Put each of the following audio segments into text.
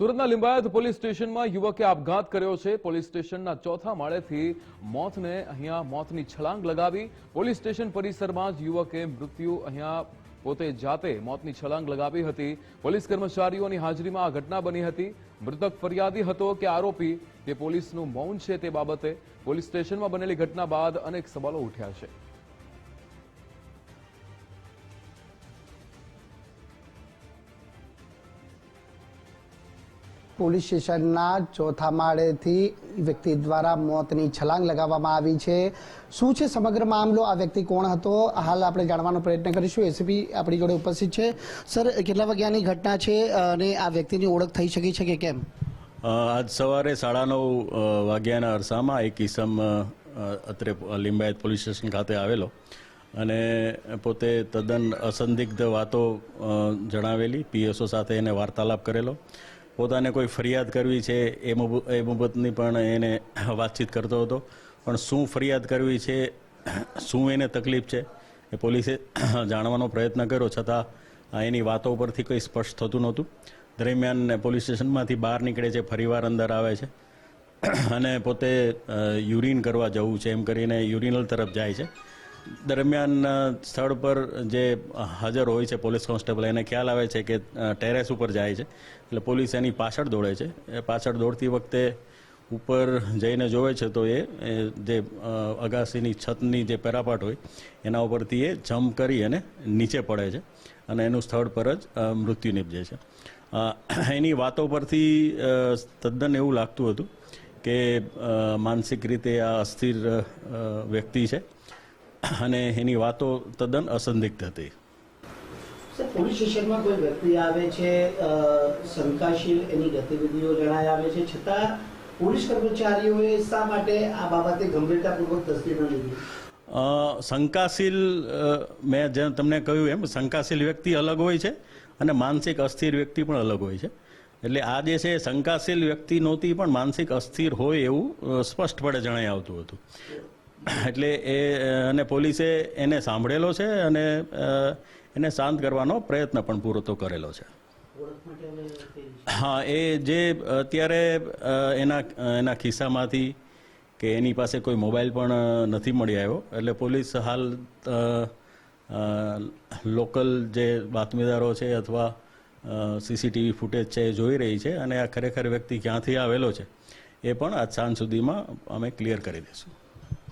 સુરતના લિંબાયત પોલીસ સ્ટેશનમાં યુવકે આપઘાત કર્યો છે. પોલીસ સ્ટેશનના ચોથા માળેથી મોતને અહીંયા મોતની છલાંગ લગાવી પોલીસ સ્ટેશન પરિસરમાં જ યુવકે મૃત્યુ અહીંયા પોતે જાતે મોતની છલાંગ લગાવી હતી. પોલીસ કર્મચારીઓની હાજરીમાં આ ઘટના બની હતી. મૃતક ફરિયાદી હતો કે આરોપી તે પોલીસનું મૌન છે તે બાબતે પોલીસ સ્ટેશનમાં બનેલી ઘટના બાદ અનેક સવાલો ઉઠ્યા છે. પોલીસ સ્ટેશનના ચોથા માળેથી વ્યક્તિ દ્વારા મોતની છલાંગ લગાવવામાં આવી છે. શું છે સમગ્ર મામલો? આ વ્યક્તિ કોણ હતો? હાલ આપણે જાણવાનો પ્રયત્ન કરીશું. એસીપી આપણી જોડે ઉપસ્થિત છે. સર, કેટલા વાગ્યાની ઘટના છે? અને આ વ્યક્તિની ઓળખ થઈ શકી છે કે કેમ? આજ સવારે સાડા નવ વાગ્યાના અરસામાં એક ઇસમ અત્રે લિંબાયત પોલીસ સ્ટેશન ખાતે આવેલો. અને પોતે તદ્દન અસંદિગ્ધ વાતો જણાવેલી. પીએસઓ સાથે એને વાર્તાલાપ કરેલો. પોતાને કોઈ ફરિયાદ કરવી છે એ એ બાબતની પણ એને વાતચીત કરતો હતો. પણ શું ફરિયાદ કરવી છે, શું એને તકલીફ છે, એ પોલીસે જાણવાનો પ્રયત્ન કર્યો. છતાં એની વાતો પરથી કંઈ સ્પષ્ટ થતું નહોતું. દરમિયાન પોલીસ સ્ટેશનમાંથી બહાર નીકળે છે, ફરીવાર અંદર આવે છે. અને પોતે યુરિન કરવા જવું છે, એમ કરીને યુરિનલ તરફ જાય છે. દરમિયાન સ્થળ પર જે હાજર હોય છે પોલીસ કોન્સ્ટેબલ, એને ખ્યાલ આવે છે કે ટેરેસ ઉપર જાય છે. એટલે પોલીસ એની પાછળ દોડે છે. એ પાછળ દોડતી વખતે ઉપર જઈને જોવે છે તો એ જે અગાસીની છતની જે પેરાપાટ હોય, એના ઉપરથી એ જમ્પ કરી અને નીચે પડે છે અને એનું સ્થળ પર જ મૃત્યુ નિપજે છે. એની વાતો પરથી તદ્દન એવું લાગતું હતું કે માનસિક રીતે આ અસ્થિર વ્યક્તિ છે. અને એની વાતો તદ્દન અસંદિગ્ધ હતી. પોલીસ સ્ટેશનમાં કોઈ વ્યક્તિ આવે છે શંકાશીલ એની ગતિવિધિઓ જણાય આવે છે છતાં પોલીસ કર્મચારીઓએ શા માટે આ બાબતે ગંભીરતાપૂર્વક તસદી ન લીધી? શંકાશીલ મેં જેમ તમને કહ્યું એમ શંકાશીલ વ્યક્તિ અલગ હોય છે અને માનસિક અસ્થિર વ્યક્તિ પણ અલગ હોય છે. એટલે આ જે છે શંકાશીલ વ્યક્તિ નહોતી પણ માનસિક અસ્થિર હોય એવું સ્પષ્ટપણે જણાઈ આવતું હતું. એટલે એ અને પોલીસે એને સાંભળેલો છે અને એને શાંત કરવાનો પ્રયત્ન પણ પૂરો તો કરેલો છે. હા, એ જે અત્યારે એના એના ખિસ્સામાંથી કે એની પાસે કોઈ મોબાઈલ પણ નથી મળી આવ્યો. એટલે પોલીસ હાલ લોકલ જે બાતમીદારો છે અથવા સીસીટીવી ફૂટેજ છે એ જોઈ રહી છે અને આ ખરેખર વ્યક્તિ ક્યાંથી આવેલો છે એ પણ આજ સાંજ સુધીમાં અમે ક્લિયર કરી દઈશું.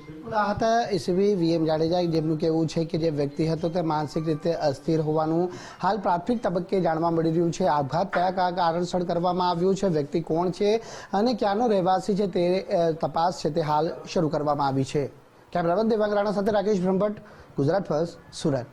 બિલકુલ, આ હતા ઈસવી વીએમ જાડેજા. જેમનું કહેવું છે કે જે વ્યક્તિ હતો તે માનસિક રીતે અસ્થિર હોવાનું હાલ પ્રાથમિક તબક્કે જાણવા મળી રહ્યું છે. આપઘાત કયા કયા કારણસર કરવામાં આવ્યું છે? વ્યક્તિ કોણ છે? અને ક્યાંનો રહેવાસી છે તે તપાસ છે તે હાલ શરૂ કરવામાં આવી છે. કેમેરામેન દેવાંગ રાણા સાથે રાકેશ બ્રહ્મભટ્ટ, ગુજરાત ફર્સ્ટ, સુરત.